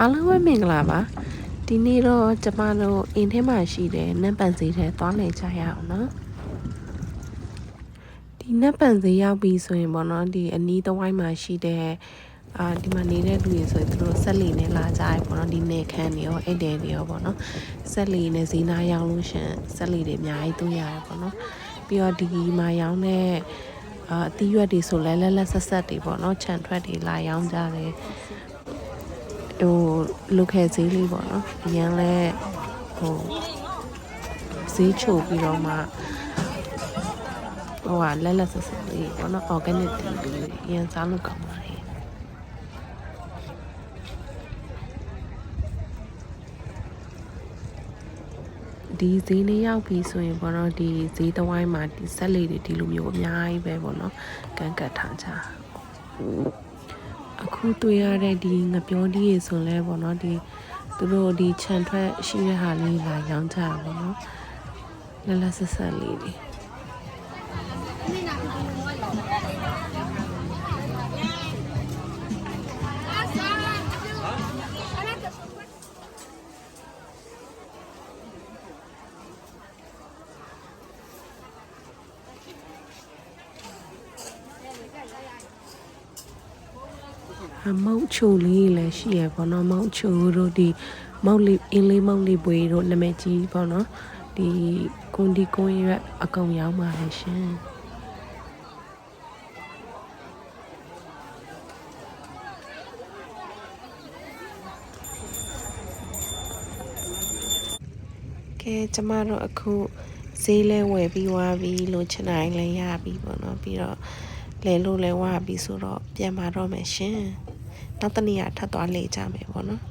အားလုံးပဲမင်္ဂလာပါဒီနေ့တော့ကျမတို့အင်းထဲမှာရှိတဲ့နတ်ပန်စီထဲသွားလည်ကြရအောင်နော်ဒီနတ်ပန်စီရောက်ပြီဆိုရင်ပေါ့နော်ဒီအနီးတစ်ဝိုင်းမှာရှိတဲ့အာဒီမှာနေတဲ့လူတွေဆိုရင်သူတို့ဆက်လီနဲ့လာကြရပေါ့နော်ဒီနေခမ်းတွေရောအဲ့တဲတွေရောပေါ့နော်ဆက်လီနဲ့ဇီနာရောက်လို့ရှရင်ဆက်လီတွေအများကြီးတွေ့ရတယ်ပေါ့နော်ပြီးတော့ဒီမှာရောင်းတဲ့အာအသီးရွက်တွေဆိုလဲလက်လက်ဆက်ဆက်တွေပေါ့နော်ခြံထွက်တွေလာရောင်းကြတယ် ဟိုလုခဲ့ဈေးလေးပေါ့နော်အရန်လဲဟိုဈေးချိုပြီးတော့မှဟိုကလက်လက်ဆက်ဆက်လေးပေါ့နော် organic တီးလေးအရန်စားလို့ကောင်းပါတယ်ဒီဈေးလေးရောက်ပြီဆိုရင်ပေါ့နော်ဒီဈေးတစ်ဝိုင်းမှာဒီဆက်လေးတွေဒီလိုမျိုးအများကြီးပဲပေါ့နော်ကန်ကတ်ထားကြ အခုတွေ့ရတဲ့ဒီငပြောဒီရေဆိုလဲပေါ့နော်ဒီသူတို့ဒီခြံထွက်ရှိတဲ့ဟာလေးလာရောင်းကြတာပေါ့နော်လလဆက်ဆက်လေးတွေ မုတ်ချိုလေးလည်းရှိရပေါ့နော်မုတ်ချိုတို့ဒီမုတ်လေးအင်းလေးမုတ်လေးပွေတို့နာမည်ကြီးပေါ့နော်ဒီကွန်ဒီကွန်ရွက်အကောင်ရောင်းပါလေရှင်ကဲကျမတို့အခုဈေးလဲဝယ်ပြီးွားပြီလို့ချင်တိုင်းလဲရပြီပေါ့နော်ပြီးတော့လဲလို့လဲဝါပြီဆိုတော့ပြန်มาတော့မယ်ရှင် နောက်တစ်နေ့ကထပ်သွားလေကြမယ်ပေါ့နော်